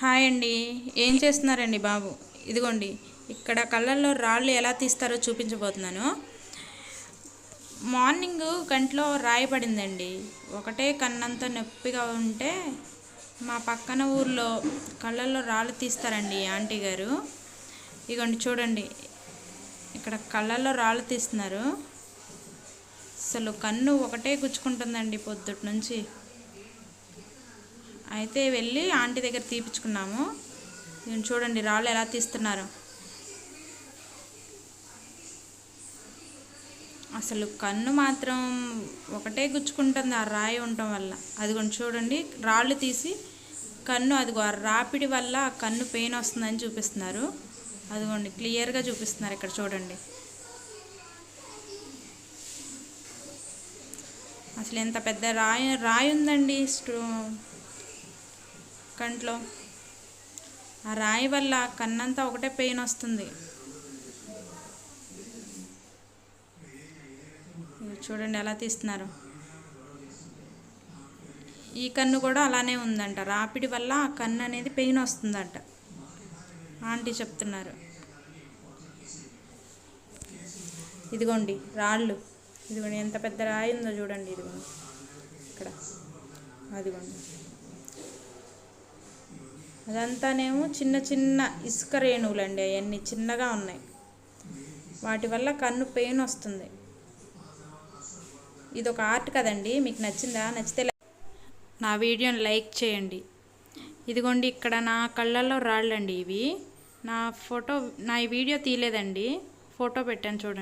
Hi అండి. ఏం చేస్తున్నారండి బాబు? ఇదిగోండి. ఇక్కడ కళ్ళల్లో రాళ్ళు ఎలా తీస్తారో చూపించబోతున్నాను. మార్నింగ్ కంట్లో రాయి పడిందండి ఒకటే కన్నంత నొప్పిగా ఉంటే మా పక్కన ఊర్లో కళ్ళల్లో రాళ్ళు తీస్తారండి ఆంటీ గారు. ఇదిగోండి చూడండి. ఇక్కడ కళ్ళల్లో రాళ్ళు తీస్తున్నారు. అసలు కన్ను ఒకటే గుచ్చుకుంటుందండి పొద్దుటి నుంచి. అయితే వెళ్ళి ఆంటీ దగ్గర తీపిచ్చుకున్నాము. నేను చూడండి రాళ్ళు ఎలా తీస్తున్నారు. అసలు కన్ను మాత్రం ఒకటే గుచ్చుకుంటుంది ఆ రాయి ఉండటం వల్ల. అదిగోండి చూడండి రాళ్ళు తీసి కన్ను అదిగో ఆ రాపిడి వల్ల ఆ కన్ను పెయిన్ వస్తుందని చూపిస్తున్నారు. అదిగోండి క్లియర్గా చూపిస్తున్నారు ఇక్కడ చూడండి. అసలు ఎంత పెద్ద రాయి రాయి ఉందండి కంట్లో. ఆ రాయి వల్ల కన్నంతా ఒకటే పెయిన్ వస్తుంది. చూడండి ఎలా తీస్తున్నారు. ఈ కన్ను కూడా అలానే ఉందంట. రాపిడి వల్ల ఆ కన్ను అనేది పెయిన్ వస్తుందంట. ఆంటీ చెప్తున్నారు. ఇదిగోండి రాళ్ళు. ఇదిగోండి ఎంత పెద్ద రాయి ఉందో చూడండి ఇదిగోండి. ఇక్కడ. అదిగోండి. అదంతానేమో చిన్న చిన్న ఇసుక రేణువులండి అవన్నీ చిన్నగా ఉన్నాయి. వాటి వల్ల కన్ను పెయిన్ వస్తుంది. ఇది ఒక ఆర్ట్ కదండి మీకు నచ్చిందా? నచ్చితే నా వీడియోని లైక్ చేయండి. ఇదిగోండి ఇక్కడ నా కళ్ళల్లో రాళ్ళండి ఇవి. నా ఫోటో నా ఈ వీడియో తీయలేదండి. ఫోటో పెట్టాను చూడండి.